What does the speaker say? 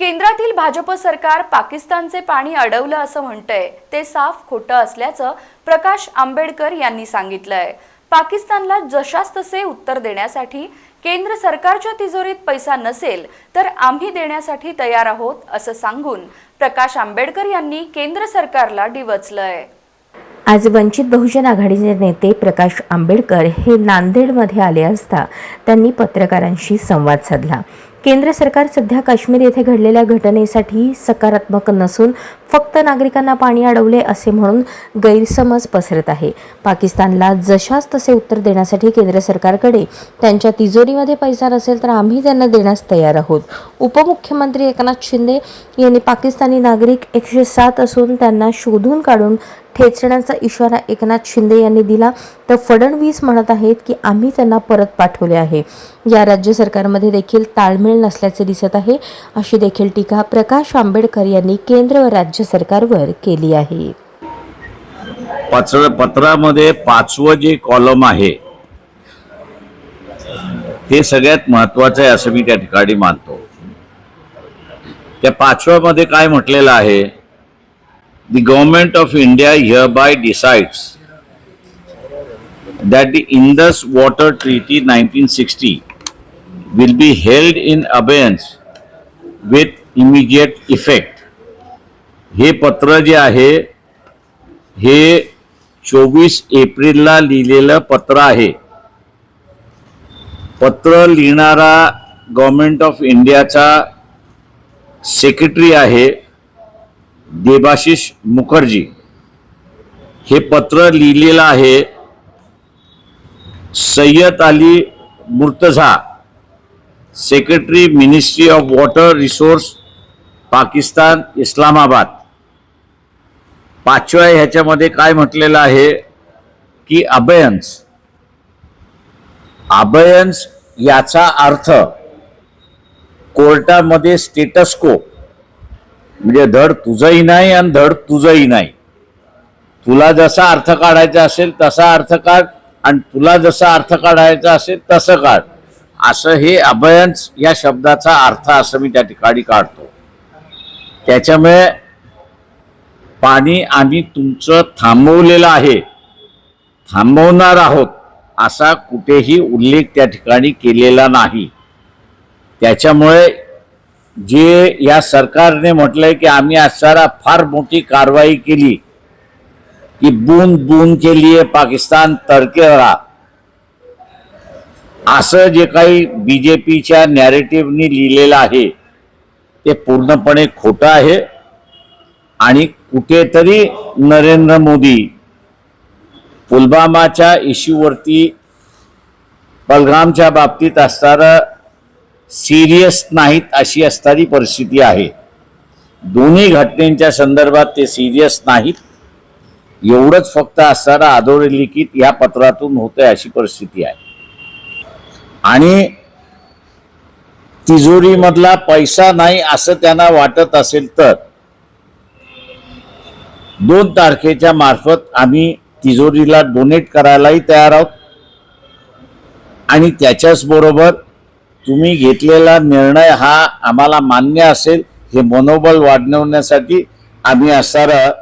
केंद्रातील भाजप सरकार पाकिस्तानचे पाणी अडवलं असं म्हणतंय. ते साफ खोटं असल्याचं प्रकाश आंबेडकर यांनी सांगितलंय. पाकिस्तानला जशास तसे उत्तर देण्यासाठी केंद्र सरकारच्या तिजोरीत पैसा नसेल तर आम्ही देण्यासाठी तयार आहोत असं सांगून प्रकाश आंबेडकर यांनी केंद्र सरकारला डिवचलंय. आज वंचित बहुजन आघाडीचे नेते प्रकाश आंबेडकर हे नांदेडमध्ये आले असता त्यांनी पत्रकारांशी संवाद साधला. केंद्र सरकार सध्या काश्मीर येथे घडलेल्या घटनेसाठी सकारात्मक नसून फक्त नागरिकांना पाणी अडवले असे म्हणून गैरसमज पसरत आहे. पाकिस्तानला जशास तसे उत्तर देण्यासाठी केंद्र सरकारकडे त्यांच्या तिजोरीमध्ये पैसा नसेल तर आम्ही त्यांना देण्यास तयार आहोत. उपमुख्यमंत्री एकनाथ शिंदे यांनी पाकिस्तानी नागरिक एकशे सात असून त्यांना शोधून काढून ठेचण्याचा इशारा एकनाथ शिंदे यांनी दिला. तर फडणवीस म्हणत आहेत की आम्ही त्यांना परत पाठवले आहे. या राज्य सरकारमध्ये देखील ताळमेळ नसल्याचे दिसत आहे. अशी देखील टीका प्रकाश आंबेडकर यांनी केंद्र व राज्य सरकारवर केली आहे. पत्र पत्रामध्ये पाचवं जे कॉलम आहे ते सगळ्यात महत्वाचं आहे असं मी त्या ठिकाणी मानतो. त्या पाचव्यामध्ये काय म्हटलेलं आहे the government of India hereby by decides that the Indus Water Treaty 1960 will be held in abeyance with immediate effect. हे पत्र जे आहे हे चोवीस एप्रिलला लिहिलेलं पत्र आहे पत्र लिहिणारा गव्हर्नमेंट ऑफ इंडियाचा सेक्रेटरी आहे देबाशिष मुखर्जी. हे पत्र लिहिलेलं आहे Syed Ali Murtaza secretary ministry of water resource Pakistan Islamabad. पाचव्या ह्याच्यामध्ये काय म्हटलेलं आहे की अभयन्स अबयन्स याचा अर्थ कोर्टामध्ये स्टेटस्को म्हणजे धड तुझंही नाही आणि धड तुझंही नाही. तुला जसा अर्थ काढायचा असेल तसा अर्थ काढ आणि तुला जसा अर्थ काढायचा असेल तसं काढ. असं हे अभयन्स या शब्दाचा अर्थ असं मी त्या ठिकाणी काढतो. त्याच्यामुळे पाणी आम्ही तुमचं थांबवलेलं आहे. थांबवणार आहोत असा कुठेही उल्लेख त्या ठिकाणी केलेला नाही. त्याच्यामुळे जे या सरकारने म्हटलंय की आम्ही असणारा फार मोठी कारवाई केली. की बूंद बूंद के लिए पाकिस्तान तरके असं जे काही बीजेपीच्या नॅरेटिव्हनी लिहिलेलं आहे ते पूर्णपणे खोटं आहे. आणि कुठेतरी नरेंद्र मोदी पुलवामाच्या इश्यूवरती पलगामच्या बाबतीत असणारं सिरियस नाहीत अशी असणारी परिस्थिती आहे. दोन्ही घटनेच्या संदर्भात ते सिरियस नाहीत. एवढंच फक्त असणारा अधोरेखित या पत्रातून होतंय अशी परिस्थिती आहे. आणि तिजोरीमधला पैसा नाही असं त्यांना वाटत असेल तर दोन तारखेच्या मार्फत आम्ही तिजोरीला डोनेट करायलाही तयार आहोत. आणि त्याच्याच बरोबर तुम्ही घेतलेला निर्णय हा आम्हाला मान्य असेल हे मनोबल वाढवण्यासाठी आम्ही असणारं